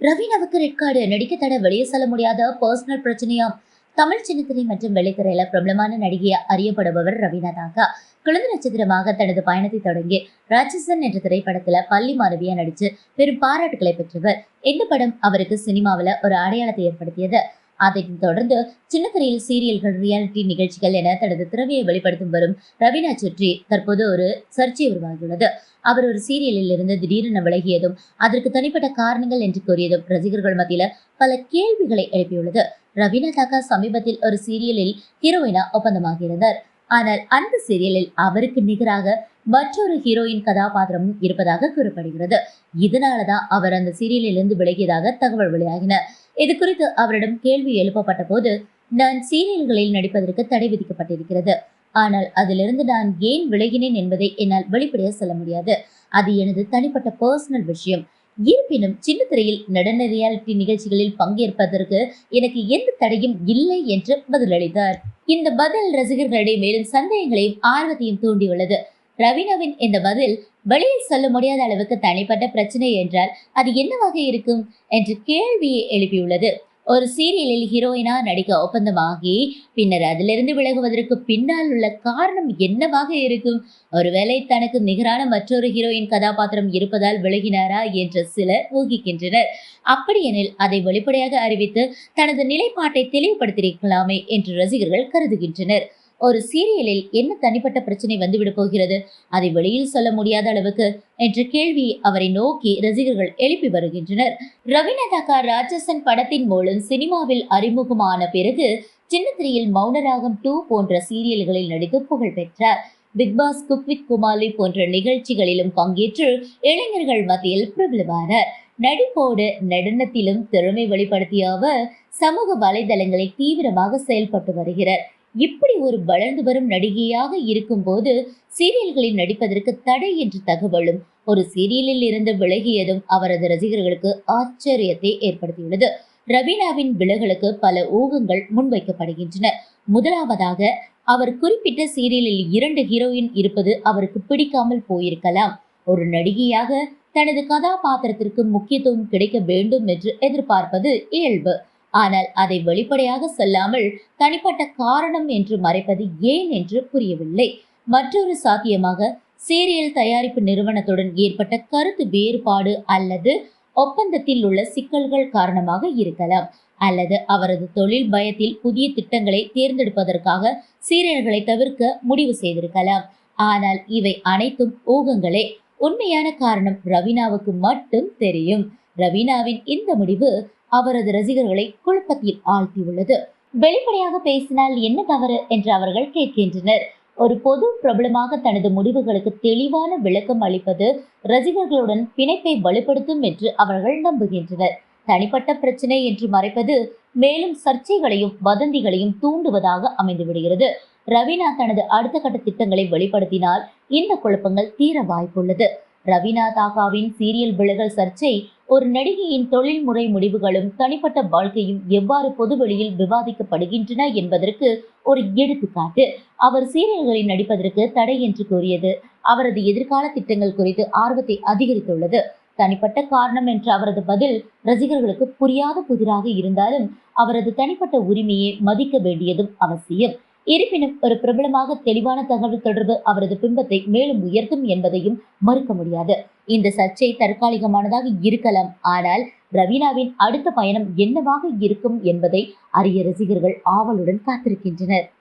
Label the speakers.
Speaker 1: ரவீனாவுக்கு red card நடிக்க தட வெளியே செல்ல முடியாத பர்சனல் பிரச்சனையாம் தமிழ் சின்னத்திரை மற்றும் வெள்ளித்திரையில பிரபலமான நடிகையா அறியப்படுபவர் ரவீனா தாக்கா. குழந்தை நட்சத்திரமாக தனது பயணத்தை தொடங்கி ராட்சசன் என்ற திரைப்படத்துல பள்ளி மாணவியா நடிச்சு பெரும் பாராட்டுகளை பெற்றவர். இந்த படம் அவருக்கு சினிமாவுல ஒரு அடையாளத்தை ஏற்படுத்தியது. அதைத் தொடர்ந்து சின்னத்திரையில் சீரியல்கள் ரியாலிட்டி நிகழ்ச்சிகள் என தனது திறமையை வெளிப்படுத்தும் வரும் ரவீனா சுற்றி தற்போது ஒரு சர்ச்சை உருவாகியுள்ளது. அவர் ஒரு சீரியலில் இருந்து திடீரென விலகியதும் அதற்கு தனிப்பட்ட காரணங்கள் என்று கூறியதும் ரசிகர்கள் மத்தியில பல கேள்விகளை எழுப்பியுள்ளது. ரவீனா தாக்கா சமீபத்தில் ஒரு சீரியலில் ஹீரோயினா ஒப்பந்தமாகியிருந்தார். ஆனால் அந்த சீரியலில் அவருக்கு நிகராக மற்றொரு ஹீரோயின் கதாபாத்திரமும் இருப்பதாக கூறப்படுகிறது. இதனாலதான் அவர் அந்த சீரியலில் இருந்து விலகியதாக தகவல் வெளியாகின. இது குறித்து அவரிடம் கேள்வி எழுப்பப்பட்ட போது நான் சீரியல்களில் நடிப்பதற்கு தடை விதிக்கப்பட்டிருக்கிறது. ஆனால் அதிலிருந்து நான் ஏன் விலகினேன் என்பதை என்னால் வெளிப்படையாக சொல்ல முடியாது. அது எனது தனிப்பட்ட பர்சனல் விஷயம். இருப்பினும் சின்ன திரையில் நடன ரியாலிட்டி நிகழ்ச்சிகளில் பங்கேற்பதற்கு எனக்கு எந்த தடையும் இல்லை என்று பதிலளித்தார். இந்த பதில் ரசிகர்களிடையே மேலும் சந்தேகங்களையும் ஆர்வத்தையும் தூண்டியுள்ளது. ரவீனாவின் இந்த பதில் வெளியில் சொல்ல முடியாத அளவுக்கு தனிப்பட்ட பிரச்சனை என்றால் அது என்னவாக இருக்கும் என்று கேள்வியை எழுப்பியுள்ளது. ஒரு சீரியலில் ஹீரோயினா நடிக்க ஒப்பந்தமாகி பின்னர் அதிலிருந்து விலகுவதற்கு பின்னால் உள்ள காரணம் என்னவாக இருக்கும்? ஒருவேளை தனக்கு நிகரான மற்றொரு ஹீரோயின் கதாபாத்திரம் இருப்பதால் விலகினாரா என்று சிலர் ஊகிக்கின்றனர். அப்படியெனில் அதை வெளிப்படையாக அறிவித்து தனது நிலைப்பாட்டை தெளிவுபடுத்தியிருக்கலாமே என்று ரசிகர்கள் கருதுகின்றனர். ஒரு சீரியலில் என்ன தனிப்பட்ட பிரச்சனை வந்துவிட போகிறது? அதை வெளியில் சொல்ல முடியாத அளவுக்கு என்ற கேள்வி அவரை நோக்கி ரசிகர்கள் எழுப்பி வருகின்றனர். ரவீனா ராட்சசன் படத்தின் மூலம் சினிமாவில் அறிமுகமான பிறகு சின்னத்திரையில் மௌனராகம் டூ போன்ற சீரியல்களில் நடித்து புகழ் பெற்றார். பிக்பாஸ் குக் வித் குமாலி போன்ற நிகழ்ச்சிகளிலும் பங்கேற்று இளைஞர்கள் மத்தியில் பிரபலமானார். நடிப்போடு நடனத்திலும் திறமை வெளிப்படுத்திய அவர் சமூக வலைதளங்களில் தீவிரமாக செயல்பட்டு வருகிறார். இப்படி ஒரு வளர்ந்து வரும் நடிகையாக இருக்கும்போது சீரியல்களில் நடிப்பதற்கு தடை என்ற தகவலும் ஒரு சீரியலில் இருந்து விலகியதும் அவரது ரசிகர்களுக்கு ஆச்சரியத்தை ஏற்படுத்தியுள்ளது. ரவீனாவின் விலகலுக்கு பல ஊகங்கள் முன்வைக்கப்படுகின்றன. முதலாவதாக அவர் குறிப்பிட்ட சீரியலில் இரண்டு ஹீரோயின் இருப்பது அவருக்கு பிடிக்காமல் போயிருக்கலாம். ஒரு நடிகையாக தனது கதாபாத்திரத்திற்கு முக்கியத்துவம் கிடைக்க வேண்டும் என்று எதிர்பார்ப்பது இயல்பு. ஆனால் அதை வெளிப்படையாக சொல்லாமல் தனிப்பட்ட காரணம் என்று மறைப்பது ஏன் என்று புரியவில்லை. மற்றொரு சாத்தியமாக சீரியல் தயாரிப்பு நிறுவனத்துடன் ஏற்பட்ட கருத்து வேறுபாடு அல்லது ஒப்பந்தத்தில் உள்ள சிக்கல்கள் காரணமாக இருக்கலாம். அல்லது அவரது தொழில் பயத்தில் புதிய திட்டங்களை தேர்ந்தெடுப்பதற்காக சீரியல்களை தவிர்க்க முடிவு செய்திருக்கலாம். ஆனால் இவை அனைத்தும் ஊகங்களே. உண்மையான காரணம் ரவீனாவுக்கு மட்டும் தெரியும். ரவீனாவின் இந்த முடிவு அவரது ரசிகர்களை குழப்பத்தில் ஆழ்த்தியுள்ளது. வெளிப்படையாக பேசினால் என்ன தவறு என்று அவர்கள் கேட்கின்றனர். ஒரு பொது பிரபலமாக தனது முடிவுகளுக்கு தெளிவான விளக்கம் அளிப்பது ரசிகர்களுடன் பிணைப்பை வலுப்படுத்தும் என்று அவர்கள் நம்புகின்றனர். தனிப்பட்ட பிரச்சனை என்று மறைப்பது மேலும் சர்ச்சைகளையும் வதந்திகளையும் தூண்டுவதாக அமைந்துவிடுகிறது. ரவீனா தனது அடுத்த கட்ட திட்டங்களை வெளிப்படுத்தினால் இந்த குழப்பங்கள் தீர வாய்ப்புள்ளது. ரவீனா தாகாவின் சீரியல் விலகல் சர்ச்சை ஒரு நடிகையின் தொழில்முறை முடிவுகளும் தனிப்பட்ட வாழ்க்கையும் எவ்வாறு பொதுவெளியில் விவாதிக்கப்படுகின்றன என்பதற்கு ஒரு எடுத்துக்காட்டு. அவர் சீரியல்களில் நடிப்பதற்கு தடை என்று கூறியது. அவரது எதிர்கால திட்டங்கள் குறித்து ஆர்வத்தை அதிகரித்துள்ளது. தனிப்பட்ட காரணம் என்ற அவரது பதில் ரசிகர்களுக்கு புரியாத புதிராக இருந்தாலும் அவரது தனிப்பட்ட உரிமையை மதிக்க வேண்டியதும் அவசியம். இருப்பினும் ஒரு பிரபலமாக தெளிவான தகவல் தொடர்பு அவரது பிம்பத்தை மேலும் உயர்த்தும் என்பதையும் மறுக்க முடியாது. இந்த சர்ச்சை தற்காலிகமானதாக இருக்கலாம். ஆனால் ரவீனாவின் அடுத்த பயணம் என்னவாக இருக்கும் என்பதை அரிய ரசிகர்கள் ஆவலுடன் காத்திருக்கின்றனர்.